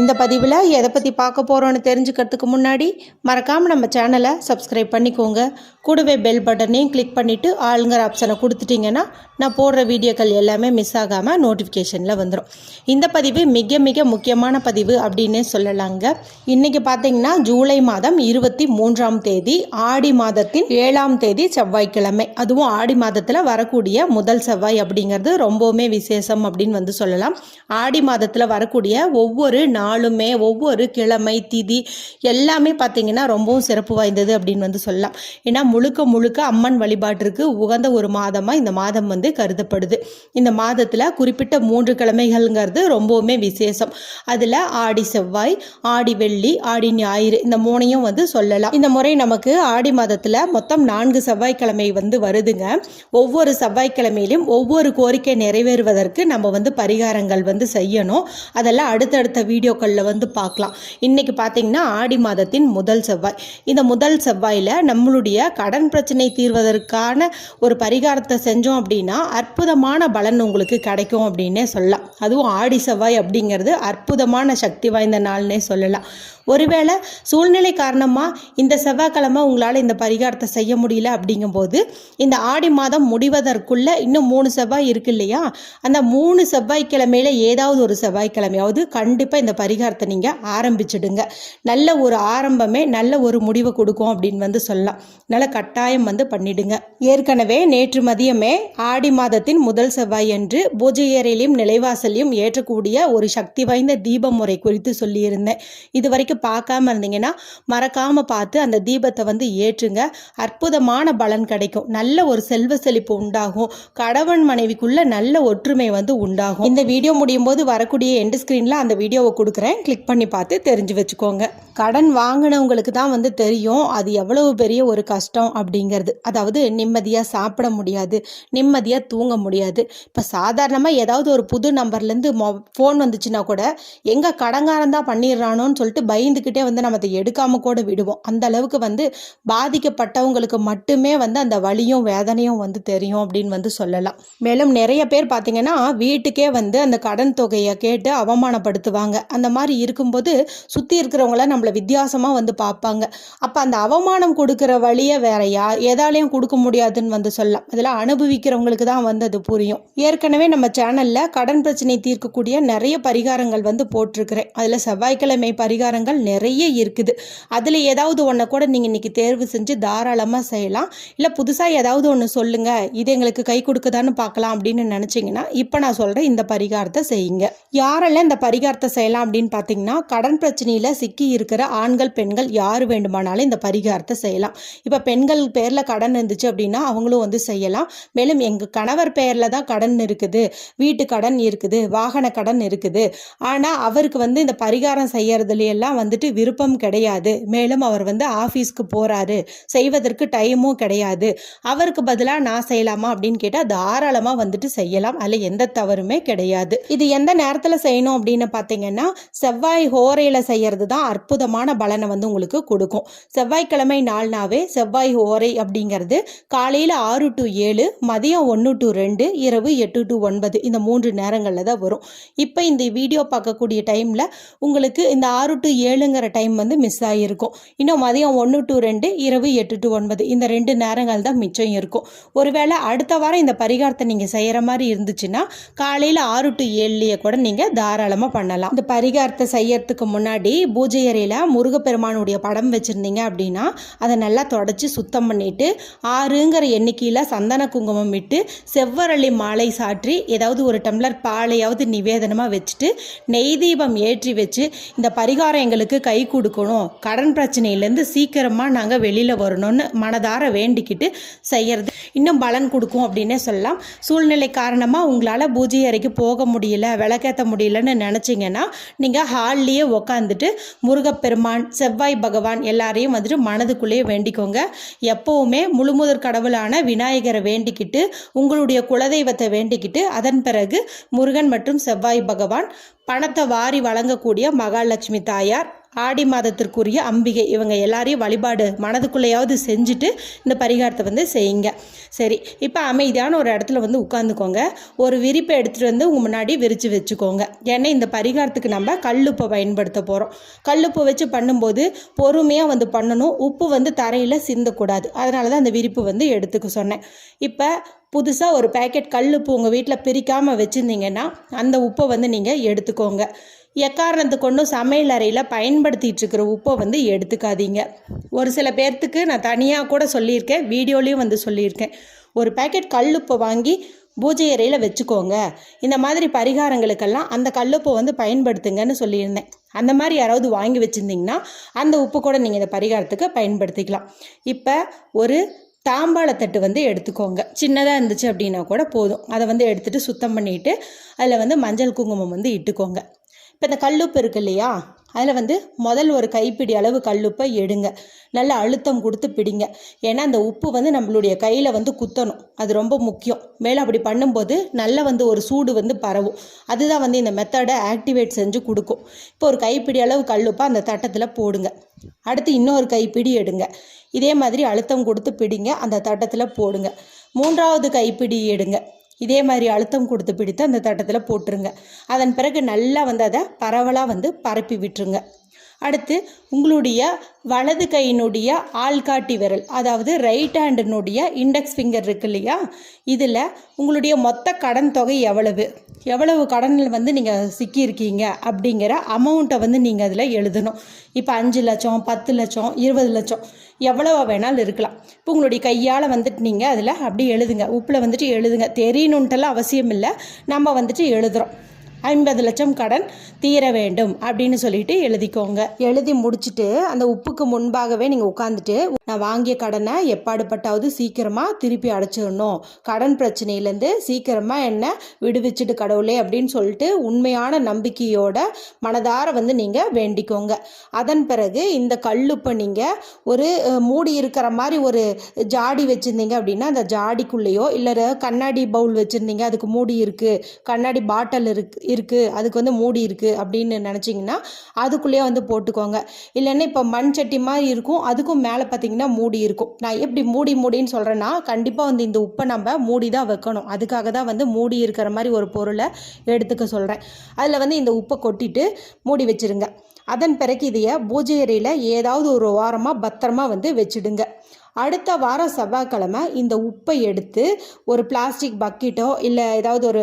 இந்த பதிவில் எதை பற்றி பார்க்க போகிறோன்னு தெரிஞ்சுக்கிறதுக்கு முன்னாடி மறக்காமல் நம்ம சேனலை சப்ஸ்கிரைப் பண்ணிக்கோங்க. கூடவே பெல் பட்டனையும் கிளிக் பண்ணிவிட்டு ஆளுங்கிற ஆப்ஷனை கொடுத்துட்டிங்கன்னா நான் போடுற வீடியோக்கள் எல்லாமே மிஸ் ஆகாமல் நோட்டிஃபிகேஷனில் வந்துடும் இந்த பதிவு மிக மிக முக்கியமான பதிவு அப்படின்னே சொல்லலாங்க. இன்றைக்கி பார்த்தீங்கன்னா ஜூலை மாதம் இருபத்தி மூன்றாம் தேதி ஆடி மாதத்தின் ஏழாம் தேதி செவ்வாய்க்கிழமை. அதுவும் ஆடி மாதத்தில் வரக்கூடிய முதல் செவ்வாய் அப்படிங்கிறது ரொம்பவுமே விசேஷம் அப்படின்னு வந்து சொல்லலாம். ஆடி மாதத்தில் வரக்கூடிய ஒவ்வொரு நாள் நாளுமே ஒவ்வொரு கிழமை திதி எல்லாமே பார்த்தீங்கன்னா ரொம்பவும் சிறப்பு வாய்ந்தது அப்படின்னு வந்து சொல்லலாம். ஏன்னா முழுக்க முழுக்க அம்மன் வழிபாட்டிற்கு உகந்த ஒரு மாதமாக இந்த மாதம் வந்து கருதப்படுது. இந்த மாதத்தில் குறிப்பிட்ட மூன்று கிழமைகள்ங்கிறது ரொம்பவுமே விசேஷம். அதில் ஆடி செவ்வாய் ஆடி வெள்ளி ஆடி ஞாயிறு இந்த மூணையும் வந்து சொல்லலாம். இந்த முறை நமக்கு ஆடி மாதத்தில் மொத்தம் நான்கு செவ்வாய்க்கிழமை வந்து வருதுங்க. ஒவ்வொரு செவ்வாய்க்கிழமையிலும் ஒவ்வொரு கோரிக்கை நிறைவேறுவதற்கு நம்ம வந்து பரிகாரங்கள் வந்து செய்யணும். அதெல்லாம் அடுத்தடுத்த வீடியோ வீடியோக்களில் வந்து பார்க்கலாம். இன்னைக்கு பார்த்தீங்கன்னா ஆடி மாதத்தின் முதல் செவ்வாய். இந்த முதல் செவ்வாயில் நம்மளுடைய கடன் பிரச்சனை தீர்வதற்கான ஒரு பரிகாரத்தை செஞ்சோம் அப்படின்னா அற்புதமான பலன் உங்களுக்கு கிடைக்கும் அப்படின்னே சொல்லலாம். அதுவும் ஆடி செவ்வாய் அப்படிங்கிறது அற்புதமான சக்தி வாய்ந்த நாள்னே சொல்லலாம். ஒருவேளை சூழ்நிலை காரணமாக இந்த செவ்வாய்க்கிழமை உங்களால் இந்த பரிகாரத்தை செய்ய முடியல அப்படிங்கும்போது இந்த ஆடி மாதம் முடிவதற்குள்ளே இன்னும் மூணு செவ்வாய் இருக்கு இல்லையா? அந்த மூணு செவ்வாய்க்கிழமையில ஏதாவது ஒரு செவ்வாய்க்கிழமையாவது கண்டிப்பாக இந்த பரிகாரத்தை நீங்கள் ஆரம்பிச்சிடுங்க. நல்ல ஒரு ஆரம்பமே நல்ல ஒரு முடிவை கொடுக்கும் அப்படின்னு வந்து சொல்லலாம். நல்ல கட்டாயம் வந்து பண்ணிடுங்க. ஏற்கனவே நேற்று மதியமே ஆடி மாதத்தின் முதல் செவ்வாய் அன்று பூஜை அறையிலையும் நிலைவாசலையும் ஏற்றக்கூடிய ஒரு சக்தி வாய்ந்த தீப முறை குறித்து சொல்லியிருந்தேன். இது வரைக்கும் பார்க்காம இருந்தீங்கன்னா மறக்காம பார்த்து அந்த தீபத்தை வந்து ஏற்றுங்க. அற்புதமான பலன் கிடைக்கும். நல்ல ஒரு செல்வ செழிப்பு உண்டாகும். கணவன் மனைவிக்குள்ள நல்ல ஒற்றுமை வந்து உண்டாகும். இந்த வீடியோ முடியும் போது வரக்கூடிய எண்டு ஸ்க்ரீனில் அந்த வீடியோவை கொடுக்குறேன். கிளிக் பண்ணி பார்த்து தெரிஞ்சு வச்சுக்கோங்க. கடன் வாங்கினவங்களுக்கு தான் வந்து தெரியும் அது எவ்வளவு பெரிய ஒரு கஷ்டம் அப்படிங்கிறது. அதாவது நிம்மதியாக சாப்பிட முடியாது நிம்மதியாக தூங்க முடியாது. இப்போ சாதாரணமாக ஏதாவது ஒரு புது நம்பர்லேருந்து மொ ஃபோன் வந்துச்சுன்னா கூட எங்கே கடங்காரன் தான் பண்ணிடுறானோன்னு சொல்லிட்டு பயந்துக்கிட்டே வந்து நம்ம அதை எடுக்காமல் கூட விடுவோம். அந்த அளவுக்கு வந்து பாதிக்கப்பட்டவங்களுக்கு மட்டுமே வந்து அந்த வலியும் வேதனையும் வந்து தெரியும் அப்படின்னு வந்து சொல்லலாம். மேலும் நிறைய பேர் பார்த்தீங்கன்னா வீட்டுக்கே வந்து அந்த கடன் தொகையை கேட்டு அவமானப்படுத்துவாங்க. அந்த மாதிரி இருக்கும்போது சுற்றி இருக்கிறவங்கள நம்மளை வித்தியாசமாக வந்து பார்ப்பாங்க. அப்போ அந்த அவமானம் கொடுக்குற வழியை வேற யார் எதாலையும் கொடுக்க முடியாதுன்னு வந்து சொல்லலாம். அதில் அனுபவிக்கிறவங்களுக்கு தான் வந்து அது புரியும். ஏற்கனவே நம்ம சேனலில் கடன் பிரச்சனை தீர்க்கக்கூடிய நிறைய பரிகாரங்கள் வந்து போட்டிருக்கிறேன். அதில் செவ்வாய்க்கிழமை பரிகாரங்கள் நிறைய இருக்குது. அதில் ஏதாவது ஒன்றை கூட நீங்கள் இன்றைக்கி தேர்வு செஞ்சு தாராளமாக செய்யலாம். இல்லை புதுசாக ஏதாவது ஒன்று சொல்லுங்கள் இது எங்களுக்கு கை கொடுக்குதான்னு பார்க்கலாம் அப்படின்னு நினச்சிங்கன்னா இப்போ நான் சொல்கிறேன் இந்த பரிகாரத்தை செய்யுங்க. யாரெல்லாம் இந்த பரிகாரத்தை செய்யலாம் அப்படின்னு பார்த்தீங்கன்னா கடன் பிரச்சனையில் சிக்கி இருக்கிற ஆண்கள் பெண்கள் யார் வேண்டுமானாலும் இந்த பரிகாரத்தை செய்யலாம். இப்போ பெண்கள் பேரில் கடன் இருந்துச்சு அப்படின்னா அவங்களும் வந்து செய்யலாம். மேலும் எங்கள் கணவர் பேரில் தான் கடன் இருக்குது. வீட்டு கடன் இருக்குது. வாகன கடன் இருக்குது. ஆனால் அவருக்கு வந்து இந்த பரிகாரம் செய்யறதுல எல்லாம் வந்துட்டு விருப்பம் கிடையாது. மேலும் அவர் வந்து ஆஃபீஸ்க்கு போகிறாரு செய்வதற்கு டைமும் கிடையாது. அவருக்கு பதிலாக நான் செய்யலாமா அப்படின்னு கேட்டால் தாராளமாக வந்துட்டு செய்யலாம். அதில் எந்த தவறுமே கிடையாது. இது எந்த நேரத்தில் செய்யணும் அப்படின்னு பார்த்தீங்கன்னா செவ்வாய் ஹோரையில் செய்யறது தான் அற்புதமான பலனை வந்து உங்களுக்கு கொடுக்கும். செவ்வாய்க்கிழமை நாள்னாவே செவ்வாய் ஹோரை அப்படிங்கிறது காலையில் ஆறு டு ஏழு மதியம் ஒன்று டு ரெண்டு இரவு எட்டு டு ஒன்பது இந்த மூன்று நேரங்களில் தான் வரும். இப்போ இந்த வீடியோ பார்க்கக்கூடிய டைமில் உங்களுக்கு இந்த ஆறு டு ஏழுங்கிற டைம் வந்து மிஸ் ஆகியிருக்கும் இன்னும் மதியம் ஒன்று டு ரெண்டு இரவு எட்டு டு ஒன்பது. இந்த ரெண்டு நேரங்கள் தான் மிச்சம் இருக்கும். ஒருவேளை அடுத்த வாரம் இந்த பரிகாரத்தை நீங்கள் செய்கிற மாதிரி இருந்துச்சுன்னா காலையில் ஆறு டு ஏழுலேயே கூட நீங்கள் தாராளமாக பண்ணலாம். இந்த பரிகாரத்தை செய்யறதுக்கு முன்னாடி பூஜை அறையில் முருகப்பெருமானுடைய படம் வச்சுருந்தீங்க அப்படின்னா அதை நல்லா தொடச்சி சுத்தம் பண்ணிட்டு ஆறுங்கிற எண்ணிக்கையில் சந்தன குங்குமம் விட்டு செவ்வரளி மாலை சாற்றி ஏதாவது ஒரு டம்ளர் பாலையாவது நிவேதனமாக வச்சுட்டு நெய் தீபம் ஏற்றி வச்சு இந்த பரிகாரம் எங்களுக்கு கை கொடுக்கணும். கடன் பிரச்சனையிலேருந்து சீக்கிரமாக நாங்கள் வெளியில் வரணும்னு மனதார வேண்டிக்கிட்டு செய்கிறது இன்னும் பலன் கொடுக்கும் அப்படின்னே சொல்லலாம். சூழ்நிலை காரணமாக உங்களால் பூஜை அறைக்கு போக முடியல விளக்கேற்ற முடியலன்னு நினச்சிங்கன்னா நீங்கள் ஹால்லேயே உக்காந்துட்டு முருகப்பெருமான் செவ்வாய் பகவான் எல்லாரையும் வந்துட்டு மனதுக்குள்ளேயே வேண்டிக்கோங்க. எப்போவுமே முழுமுதற் கடவுளான விநாயகரை வேண்டிக்கிட்டு உங்களுடைய குலதெய்வத்தை வேண்டிக்கிட்டு அதன் பிறகு முருகன் மற்றும் செவ்வாய் பகவான் பணத்தை வாரி வழங்கக்கூடிய மகாலட்சுமி தாயார். ஆடி மாதத்திற்குரிய அம்பிகை. இவங்க எல்லாரையும் வழிபாடு மனதுக்குள்ளேயாவது செஞ்சுட்டு இந்த பரிகாரத்தை வந்து செய்யுங்க. சரி இப்போ அமைதியான ஒரு இடத்துல வந்து உட்காந்துக்கோங்க ஒரு விரிப்பை எடுத்துகிட்டு வந்து உங்கள் முன்னாடி விரித்து வச்சுக்கோங்க. ஏன்னா இந்த பரிகாரத்துக்கு நம்ம கல்லுப்பை பயன்படுத்த போகிறோம் கல்லுப்பை வச்சு பண்ணும்போது பொறுமையாக வந்து பண்ணணும். உப்பு வந்து தரையில் சிந்தக்கூடாது. அதனால தான் அந்த விரிப்பு வந்து எடுத்துக்க சொன்னேன். இப்போ புதுசாக ஒரு பேக்கெட் கல்லுப்பு உங்கள் வீட்டில் பிரிக்காமல் வச்சுருந்தீங்கன்னா அந்த உப்பை வந்து நீங்கள் எடுத்துக்கோங்க. எக்காரணத்து கொண்டும் சமையல் அறையில் பயன்படுத்திகிட்டு இருக்கிற உப்பை வந்து எடுத்துக்காதீங்க. ஒரு சில பேர்த்துக்கு நான் தனியாக கூட சொல்லியிருக்கேன் வீடியோலேயும் வந்து சொல்லியிருக்கேன். ஒரு பேக்கெட் கல்லுப்பை வாங்கி பூஜை அறையில் வச்சுக்கோங்க. இந்த மாதிரி பரிகாரங்களுக்கெல்லாம் அந்த கல்லுப்பை வந்து பயன்படுத்துங்கன்னு சொல்லியிருந்தேன். அந்த மாதிரி யாராவது வாங்கி வச்சுருந்தீங்கன்னா அந்த உப்பு கூட நீங்கள் இந்த பரிகாரத்துக்கு பயன்படுத்திக்கலாம். இப்போ ஒரு தாம்பாளத்தட்டு வந்து எடுத்துக்கோங்க. சின்னதாக இருந்துச்சு அப்படின்னா கூட போதும். அதை வந்து எடுத்துகிட்டு சுத்தம் பண்ணிவிட்டு அதில் வந்து மஞ்சள் குங்குமம் வந்து இட்டுக்கோங்க. இப்போ இந்த கல்லுப்பு இருக்கு இல்லையா? அதில் வந்து முதல் ஒரு கைப்பிடி அளவு கல்லுப்பை எடுங்க. நல்லா அழுத்தம் கொடுத்து பிடிங்க. ஏன்னா அந்த உப்பு வந்து நம்மளுடைய கையில் வந்து குத்தணும். அது ரொம்ப முக்கியம். மேலே அப்படி பண்ணும்போது நல்லா வந்து ஒரு சூடு வந்து பரவும். அதுதான் வந்து இந்த மெத்தடை ஆக்டிவேட் செஞ்சு கொடுக்கும். இப்போ ஒரு கைப்பிடி அளவு கல்லுப்பை அந்த தட்டத்தில் போடுங்க. அடுத்து இன்னொரு கைப்பிடி எடுங்க. இதே மாதிரி அழுத்தம் கொடுத்து பிடிங்க. அந்த தட்டத்தில் போடுங்க. மூன்றாவது கைப்பிடி எடுங்க. இதே மாதிரி அழுத்தம் கொடுத்து பிடித்து அந்த தட்டத்தில் போட்டுருங்க. அதன் பிறகு நல்லா வந்து அதை பரவலாக வந்து பரப்பி விட்டுருங்க. அடுத்து உங்களுடைய வலது கையினுடைய ஆள்காட்டி விரல் அதாவது ரைட் ஹேண்டினுடைய இண்டெக்ஸ் ஃபிங்கர் இருக்கு இல்லையா? இதில் உங்களுடைய மொத்த கடன் தொகை எவ்வளவு? எவ்வளவு கடனில் வந்து நீங்கள் சிக்கியிருக்கீங்க? அப்படிங்கிற அமௌண்ட்டை வந்து நீங்கள் அதில் எழுதணும். இப்போ அஞ்சு லட்சம் பத்து லட்சம் இருபது லட்சம் எவ்வளோ வேணாலும் இருக்கலாம். இப்போ உங்களுடைய கையால் வந்துட்டு நீங்கள் அதில் அப்படி எழுதுங்க. உப்பில் வந்துட்டு எழுதுங்க. தெரியணுன்ட்டெல்லாம் அவசியம் இல்லை. நம்ம வந்துட்டு எழுதுகிறோம் ஐம்பது லட்சம் கடன் தீர வேண்டும் அப்படின்னு சொல்லிட்டு எழுதிக்கோங்க. எழுதி முடிச்சுட்டு அந்த உப்புக்கு முன்பாகவே நீங்கள் உட்காந்துட்டு நான் வாங்கிய கடனை எப்பாடுபட்டாவது சீக்கிரமாக திருப்பி அடைச்சிடணும். கடன் பிரச்சனையிலேருந்து சீக்கிரமாக என்ன விடுவிச்சுட்டு கடவுளே அப்படின்னு சொல்லிட்டு உண்மையான நம்பிக்கையோட மனதார வந்து நீங்கள் வேண்டிக்கோங்க. அதன் பிறகு இந்த கல்லுப்பை நீங்கள் ஒரு மூடி இருக்கிற மாதிரி ஒரு ஜாடி வச்சுருந்தீங்க அப்படின்னா அந்த ஜாடிக்குள்ளேயோ இல்லை கண்ணாடி பவுல் வச்சுருந்தீங்க அதுக்கு மூடி இருக்குது கண்ணாடி பாட்டில் இருக்கு இருக்குது அதுக்கு வந்து மூடி இருக்குது அப்படின்னு நினச்சிங்கன்னா அதுக்குள்ளேயே வந்து போட்டுக்கோங்க. இல்லைன்னா இப்போ மண் சட்டி மாதிரி இருக்கும் அதுக்கும் மேலே பார்த்தீங்கன்னா மூடி இருக்கும். நான் எப்படி மூடி மூடின்னு சொல்கிறேன்னா கண்டிப்பாக வந்து இந்த உப்பை நம்ம மூடி தான் வைக்கணும். அதுக்காக தான் வந்து மூடி இருக்கிற மாதிரி ஒரு பொருளை எடுத்துக்க சொல்கிறேன் அதில் வந்து இந்த உப்பை கொட்டிட்டு மூடி வச்சுருங்க. அதன் பிறகு இதைய பூஜை அறையில் ஏதாவது ஒரு வாரமாக பத்திரமா வந்து வச்சுடுங்க. அடுத்த வாரம் செவ்வாய்க்கிழமை இந்த உப்பை எடுத்து ஒரு பிளாஸ்டிக் பக்கெட்டோ இல்லை ஏதாவது ஒரு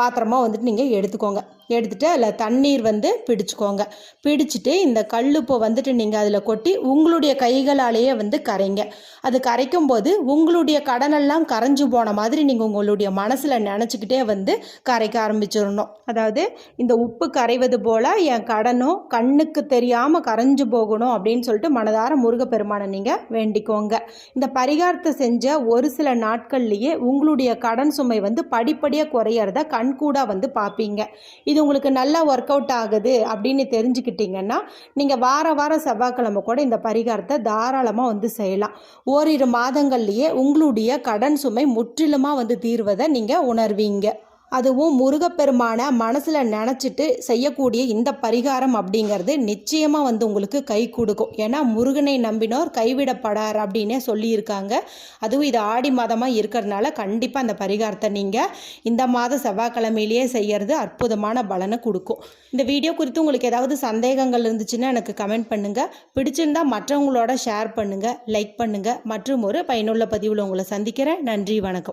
பாத்திரமாக வந்துட்டு நீங்கள் எடுத்துக்கோங்க. எடுத்துகிட்டு அதில் தண்ணீர் வந்து பிடிச்சிக்கோங்க. பிடிச்சிட்டு இந்த கல்லுப்பை வந்துட்டு நீங்கள் அதில் கொட்டி உங்களுடைய கைகளாலேயே வந்து கரைங்க. அது கரைக்கும் போது உங்களுடைய கடனெல்லாம் கரைஞ்சு போன மாதிரி நீங்கள் உங்களுடைய மனசில் நினச்சிக்கிட்டே வந்து கரைக்க ஆரம்பிச்சிடணும். அதாவது இந்த உப்பு கரைவது போல் என் கடனும் கண்ணுக்கு தெரியாமல் கரைஞ்சு போகணும் அப்படின்னு சொல்லிட்டு மனதார முருகப்பெருமானை நீங்கள் வேண்டிக்கோங்க. இந்த பரிகாரத்தை செஞ்ச ஒரு சில நாட்கள்லேயே உங்களுடைய கடன் சுமை வந்து படிப்படியாக குறையிறத கண்கூடாக வந்து பார்ப்பீங்க இது இது உங்களுக்கு நல்லா ஒர்க் அவுட் ஆகுது அப்படின்னு தெரிஞ்சுக்கிட்டிங்கன்னா நீங்கள் வார வாரம் செவ்வாய்க்கிழமை கூட இந்த பரிகாரத்தை தாராளமாக வந்து செய்யலாம். ஓரிரு மாதங்கள்லேயே உங்களுடைய கடன் சுமை முற்றிலுமாக வந்து தீர்வதை நீங்கள் உணர்வீங்க. அதுவும் முருகப்பெருமான மனசில் நினச்சிட்டு செய்யக்கூடிய இந்த பரிகாரம் அப்படிங்கிறது நிச்சயமாக வந்து உங்களுக்கு கை கொடுக்கும். ஏன்னா முருகனை நம்பினோர் கைவிடப்படார் அப்படின்னே சொல்லியிருக்காங்க. அதுவும் இது ஆடி மாதமாக இருக்கிறதுனால கண்டிப்பாக அந்த பரிகாரத்தை நீங்கள் இந்த மாத செவ்வாய்க்கிழமையிலேயே செய்கிறது அற்புதமான பலனை கொடுக்கும். இந்த வீடியோ குறித்து உங்களுக்கு ஏதாவது சந்தேகங்கள் இருந்துச்சுன்னா எனக்கு கமெண்ட் பண்ணுங்கள் பிடிச்சிருந்தா மற்றவங்களோட ஷேர் பண்ணுங்கள் லைக் பண்ணுங்கள் மற்றும் ஒரு பயனுள்ள பதிவில் உங்களை சந்திக்கிறேன். நன்றி வணக்கம்.